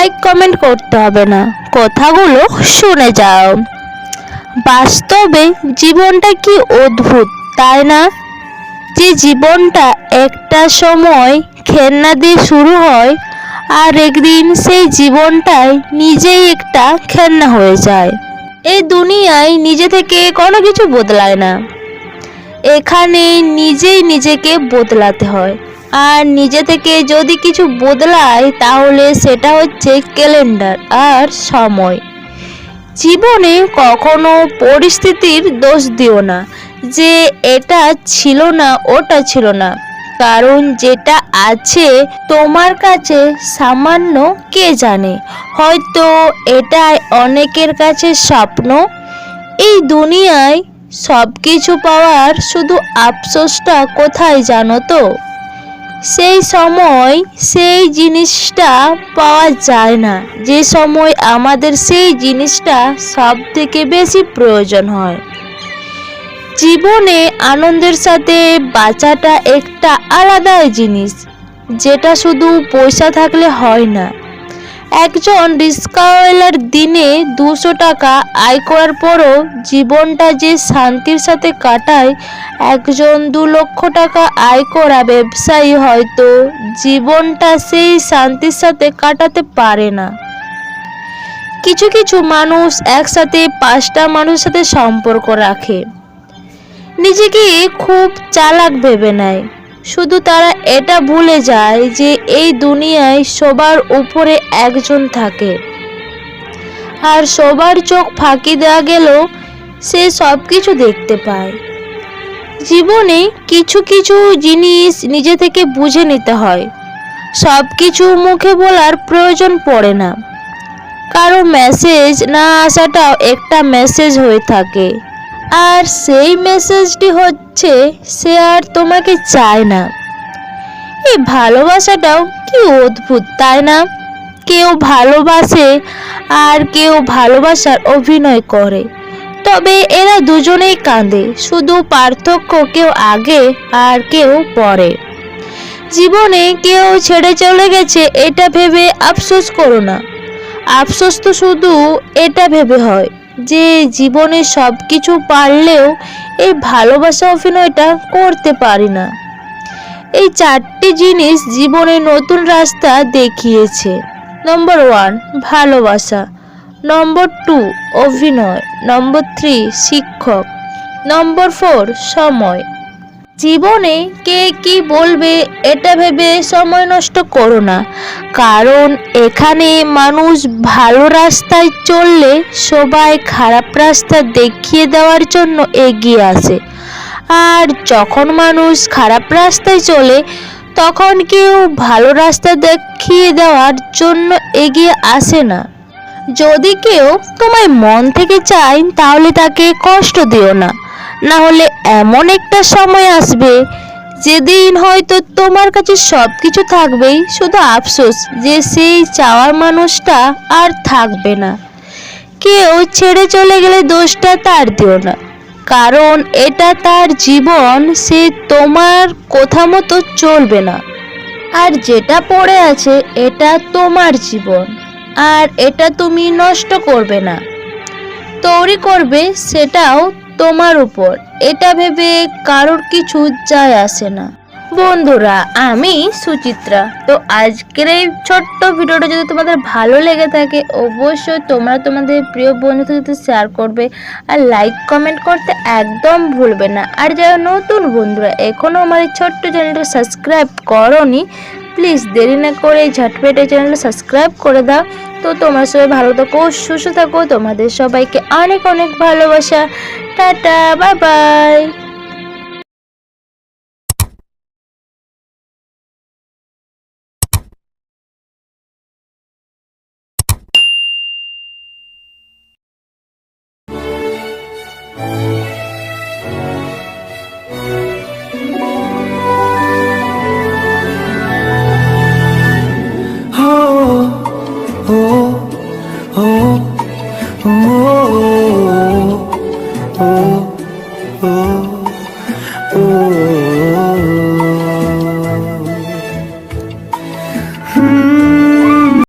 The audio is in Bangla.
লাইক কমেন্ট করতে হবে না। কথাগুলো শুনে যাও। বাস্তবে জীবনটা কি অদ্ভুত, তাই না? যে জীবনটা একটা সময় খেলনা দিয়ে শুরু হয়, আর একদিন সেই জীবনটাই নিজেই একটা খেলনা হয়ে যায়। এই দুনিয়ায় নিজে থেকে কোনো কিছু বদলায় না। এখানে নিজেই নিজেকে বদলাতে হয়। আর নিজে থেকে যদি কিছু বদলায়, তাহলে সেটা হচ্ছে ক্যালেন্ডার আর সময়। জীবনে কখনো পরিস্থিতির দোষ দিও না, যে এটা ছিল না, ওটা ছিল না। কারণ যেটা আছে, তোমার কাছে সামান্য কে জানে? হয়তো এটাই অনেকের কাছে স্বপ্ন। এই দুনিয়ায় সব কিছু পাওয়ার শুধু আফসোসটা কোথায় জানো তো? সেই সময় সেই জিনিসটা পাওয়া যায় না। যে সময় আমাদের সেই জিনিসটা সব থেকে বেশি প্রয়োজন হয়। জীবনে আনন্দের সাথে বাঁচাটা একটা আলাদা জিনিস, যেটা শুধু পয়সা থাকলে হয় না। একজন রিস্কাওয়ালার দিনে দুশো টাকা আয় করার পরও জীবনটা যে শান্তির সাথে কাটায়, একজন দু লক্ষ টাকা আয় করা ব্যবসায়ী হয়তো জীবনটা সেই শান্তির সাথে কাটাতে পারে না। কিছু কিছু মানুষ একসাথে পাঁচটা মানুষের সাথে সম্পর্ক রাখে। নিজেকে খুব চালাক ভেবে নেয়। শুধু তারা এটা ভুলে যায় যে এই দুনিয়ায় সবার উপরে একজন থাকে। আর সবার চোখ ফাঁকি দেওয়া গেলেও সে সব কিছু দেখতে পায়। জীবনে কিছু কিছু জিনিস নিজে থেকে বুঝে নিতে হয়। সব কিছু মুখে বলার প্রয়োজন পড়ে না। কারও মেসেজ না আসাটাও একটা মেসেজ হয়ে থাকে। আর সেই মেসেজটি হচ্ছে, সে আর তোমাকে চায় না। এই ভালোবাসাটাও কি অদ্ভুত, তাই না? কেউ ভালোবাসে আর কেউ ভালোবাসার অভিনয় করে। তবে এরা দুজনেই কাঁদে, শুধু পার্থক্য কেউ আগে আর কেউ পরে। জীবনে কেউ ছেড়ে চলে গেছে, এটা ভেবে আফসোস করো না। আফসোস তো শুধু এটা ভেবে হয়। যে জীবনে সব কিছু পারলেও এই ভালোবাসা অভিনয়টা করতে পারি না। এই চারটি জিনিস জীবনে নতুন রাস্তা দেখিয়েছে। নম্বর ওয়ান ভালোবাসা। নম্বর টু অভিনয়। নম্বর থ্রি শিক্ষক। নম্বর ফোর সময়। জীবনে কে কি বলবে এটা ভেবে সময় নষ্ট করো না। কারণ এখানে মানুষ ভালো রাস্তায় চললে সবাই খারাপ রাস্তা দেখিয়ে দেওয়ার জন্য এগিয়ে আসে। আর যখন মানুষ খারাপ রাস্তায় চলে, তখন কেউ ভালো রাস্তা দেখিয়ে দেওয়ার জন্য এগিয়ে আসে না। যদি কেউ তোমায় মন থেকে চায়, তাহলে তাকে কষ্ট দিও না। না হলে এমন একটা সময় আসবে যেদিন হয়তো তোমার কাছে সব কিছু থাকবেই, শুধু আফসোস যে সেই চাওয়ার মানুষটা আর থাকবে না। কেউ ছেড়ে চলে গেলে দোষটা তার দিও না। কারণ এটা তার জীবন, সে তোমার কথা মতো চলবে না। আর যেটা পড়ে আছে, এটা তোমার জীবন, আর এটা তুমি নষ্ট করবে না। তৈরি করবে, সেটাও তোমার উপর। এটা ভেবে কারোর কিছু যায় আসে না। বন্ধুরা, আমি সুচিত্রা। তো আজকের এই ছোট্ট ভিডিওটা যদি তোমাদের ভালো লেগে থাকে, অবশ্যই তোমরা তোমাদের প্রিয় বন্ধুদের সাথে শেয়ার করবে আর লাইক কমেন্ট করতে একদম ভুলবে না। আর যারা নতুন বন্ধুরা এখনও আমার এই ছোট্ট চ্যানেলটা সাবস্ক্রাইব করনি প্লিজ দেরি না করে ঝটপট এই চ্যানেলটা সাবস্ক্রাইব করে দাও। তো তোমার সবাই ভালো থাকো, সুস্থ থাকো, তোমাদের সবাইকে অনেক অনেক ভালোবাসা। Tata, bye bye. oh, oh, oh. oh.